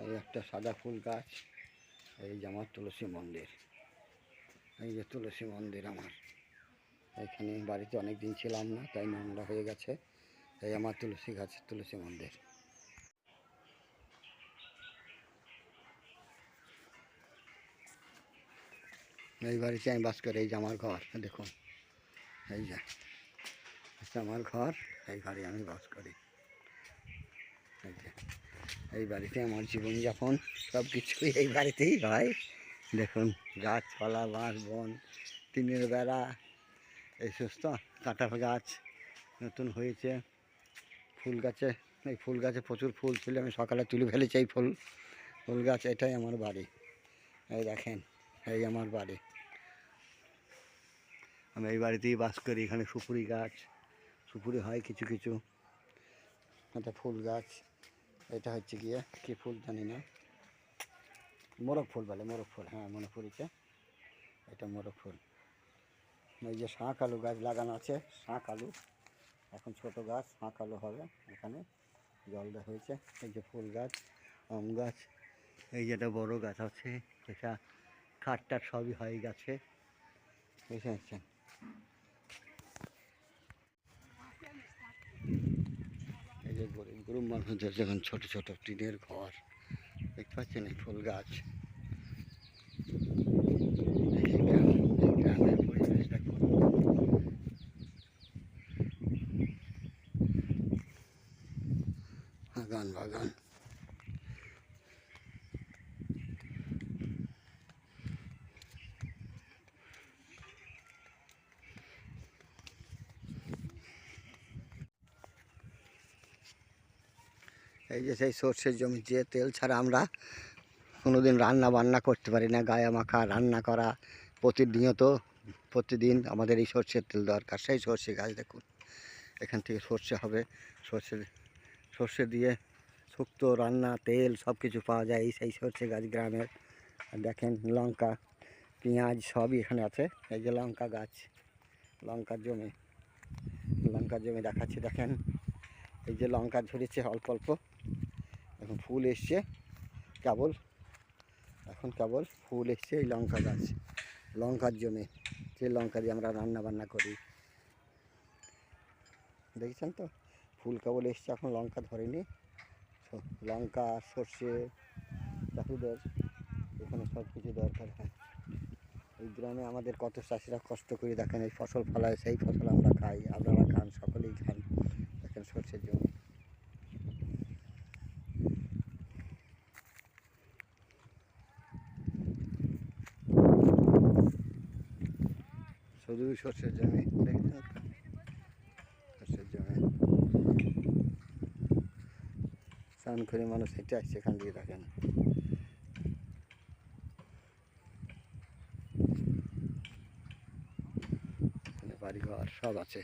এই একটা সাদা ফুল গাছ, এই যে আমার তুলসী মন্দির। এই যে তুলসী মন্দির আমার। এখানে বাড়িতে অনেক দিন ছিলাম না, তাই নোংরা হয়ে গেছে। এই আমার তুলসী গাছ, তুলসী মন্দির। এই বাড়িতে আমি বাস করি, এই যে আমার ঘর, দেখুন। এই যে আমার ঘর, এই ঘরে আমি বাস করি। এই যে এই বাড়িতে আমার জীবনযাপন সব কিছুই এই বাড়িতেই হয়। দেখুন, গাছপালা, বাঁশ, বন, টিনের বেড়া, এই সুস্থ কাঁঠাল গাছ নতুন হয়েছে। ফুল গাছে, এই ফুল গাছে প্রচুর ফুল ছিল, আমি সকালে তুলে ফেলেছি এই ফুল ফুল গাছ, এটাই আমার বাড়ি। এই দেখেন, এই আমার বাড়ি। আমি এই বাড়িতেই বাস করি, এখানে সুপুরি গাছ, সুপুরি হয় কিছু কিছু। এটা ফুল গাছ এটা হচ্ছে গিয়ে কী ফুল জানি না। মোরগ ফুল বলে, মোরগ ফুল হ্যাঁ মনে পড়েছে এটা মোরগ ফুল। এই যে শাঁখ আলু গাছ লাগানো আছে, শাঁখ আলু। এখন ছোট গাছ, শাঁখ আলু হবে এখানে। জল দেওয়া হয়েছে। এই যে ফুল গাছ, আম গাছ, এই যেটা বড় গাছ আছে। এটা খাট টাট সবই হয় গাছে। বুঝতে পারছেন যে গরিব গরিব মানুষদের যখন ছোট ছোট টিনের ঘর। দেখতে পাচ্ছেন এই ফুল গাছ। বাগান বাগান। এই যে সেই সর্ষের জমি যে তেল ছাড়া আমরা কোনোদিন রান্না বান্না করতে পারি না, গায়ে মাখা, রান্না করা প্রতিনিয়ত, প্রতিদিন আমাদের এই সর্ষের তেল দরকার। সেই সর্ষে গাছ দেখুন, এখান থেকে সর্ষে হবে। সর্ষে সর্ষে দিয়ে শুক্তো, রান্না, তেল সব কিছু পাওয়া যায় এই সেই সর্ষে গাছ গ্রামের। দেখেন লঙ্কা, পেঁয়াজ সবই এখানে আছে। এই যে লঙ্কা গাছ, লঙ্কার জমি লঙ্কার জমি দেখাচ্ছি। দেখেন, এই যে লঙ্কা ধরেছে অল্প অল্প। এখন ফুল এসছে, কেবল, এখন কেবল ফুল এসছে এই লঙ্কা গাছ, লঙ্কার জমি যে লঙ্কা দিয়ে আমরা রান্না বান্না করি। দেখছেন তো? ফুল কেবল এসছে, এখন লঙ্কা ধরেনি। লঙ্কা, সর্ষে, চাষিদের, এখানে সব কিছু দরকার হয়। এই গ্রামে আমাদের কত চাষিরা কষ্ট করে দেখেন, এই ফসল ফলায়, সেই ফসল আমরা খাই, আপনারা খান সকলেই খান দেখেন সর্ষের জমি শুধু সর্ষের জমি? সর্ষের জমি স্নান করে মানুষ হেঁটে আসছে, এখান দিয়ে দেখেন বাড়িঘর সব আছে